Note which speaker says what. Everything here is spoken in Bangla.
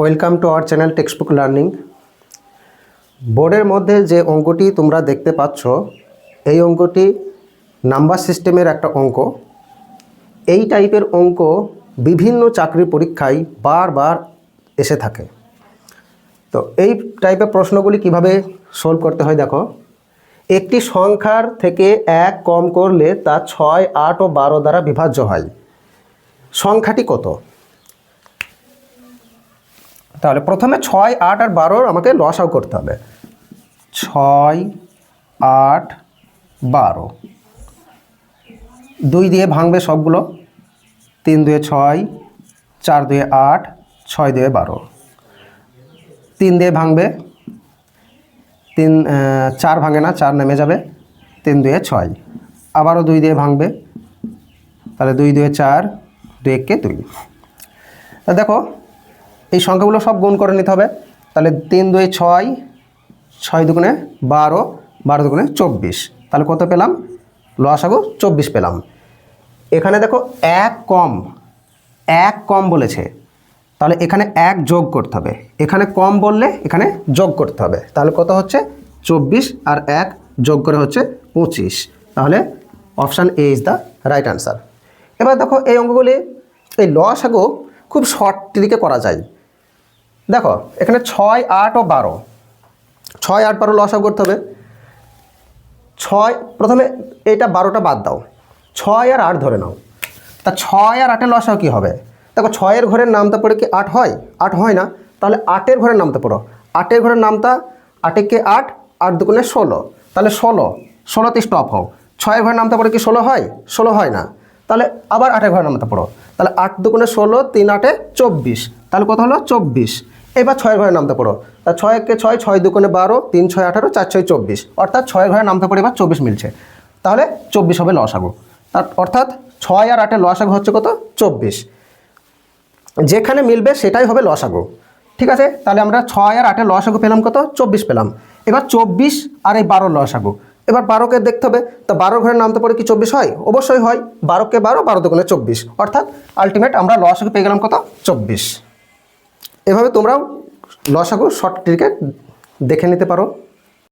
Speaker 1: Welcome to our channel textbook learning বোর্ডের মধ্যে যে অঙ্কটি তোমরা দেখতে পাচ্ছ, এই অঙ্কটি নাম্বার সিস্টেমের একটা অঙ্ক। এই টাইপের অঙ্ক বিভিন্ন চাকরি পরীক্ষায় বারবার এসে থাকে। তো এই টাইপের প্রশ্নগুলি কীভাবে সলভ করতে হয় দেখো। একটি সংখ্যার থেকে এক কম করলে তা ছয়, আট ও বারো দ্বারা বিভাজ্য হয়। সংখ্যাটি কত? তাহলে প্রথমে ছয়, আট আর বারোর আমাকে লসাও করতে হবে। ছয়, আট, বারো। দুই দিয়ে ভাঙবে সবগুলো। তিন দুয়ে ছয়, চার দুয়ে আট, ছয় দুয়ে বারো। তিন দিয়ে ভাঙবে। তিন চার ভাঙে না, চার নেমে যাবে। তিন দুয়ে ছয়। আবারও দুই দিয়ে ভাঙবে। তাহলে দুই দুয়ে চার, দুই এককে দুই। দেখো এই সংখ্যাগুলো সব গুণ করে নিতে হবে। তাহলে তিন দুই ছয় ছয় দুগুণে বারো বারো দুগুণে চব্বিশ। তাহলে কত পেলাম? লসাগু চব্বিশ পেলাম। এখানে দেখো এক কম এক কম বলেছে। তাহলে এখানে এক যোগ করতে হবে। এখানে কম বললে এখানে যোগ করতে হবে। তাহলে কত হচ্ছে? চব্বিশ আর এক যোগ করে হচ্ছে পঁচিশ। তাহলে option A is the right answer এবার দেখো এই অঙ্কগুলি, এই লসাগু খুব শর্ট ট্রিকে করা যায়। দেখো, এখানে ছয়, আট ও বারো। ছয়, আট, বারো লসাগু করতে হবে। ছয়, প্রথমে এটা বারোটা বাদ দাও। ছয় আর আট ধরে নাও। তা ছয় আর আটের লসাও কী হবে? দেখো, ছয়ের ঘরের নামতা পড়ে কি আট হয়? আট হয় না। তাহলে আটের ঘরের নামতা পড়ো। আটের ঘরের নামতা, আটে কে আট আট দুগুণে ষোলো। তাহলে ষোলো ষোলোতে স্টপ হও। ছয়ের ঘরের নামতা পড়ে কি ষোলো হয়? ষোলো হয় না। তাহলে আবার আটের ঘরের নামতা পড়ো। তাহলে আট দুগুণে ষোলো, তিন আটে চব্বিশ। তাহলে কত হলো? চব্বিশ। এবার ছয়ের ঘরের নামতে পড়ো। তা ছয়কে ছয় ছয় দুকোনে বারো, তিন ছয় আঠারো, চার ছয় চব্বিশ। অর্থাৎ ছয় ঘরের নামতে পড়ে এবার চব্বিশ মিলছে। তাহলে চব্বিশ হবে লসাগু তার অর্থাৎ ছয় আর আটের লসাগু হচ্ছে কত? চব্বিশ। যেখানে মিলবে সেটাই হবে লসাগু ঠিক আছে? তাহলে আমরা ছয় আর আটের লসাগু পেলাম কত? চব্বিশ পেলাম। এবার চব্বিশ আর এই বারোর লসাগু এবার বারোকে দেখতে হবে। তা বারো ঘরের নামতে পড়ে কি চব্বিশ হয়? অবশ্যই হয়। বারোকে বারো বারো দুগুণে চব্বিশ। অর্থাৎ আলটিমেট আমরা লসাগু পেয়ে গেলাম কত? চব্বিশ। এভাবে তোমরাও লসাগু শর্ট ট্রিকে দেখে নিতে পারো।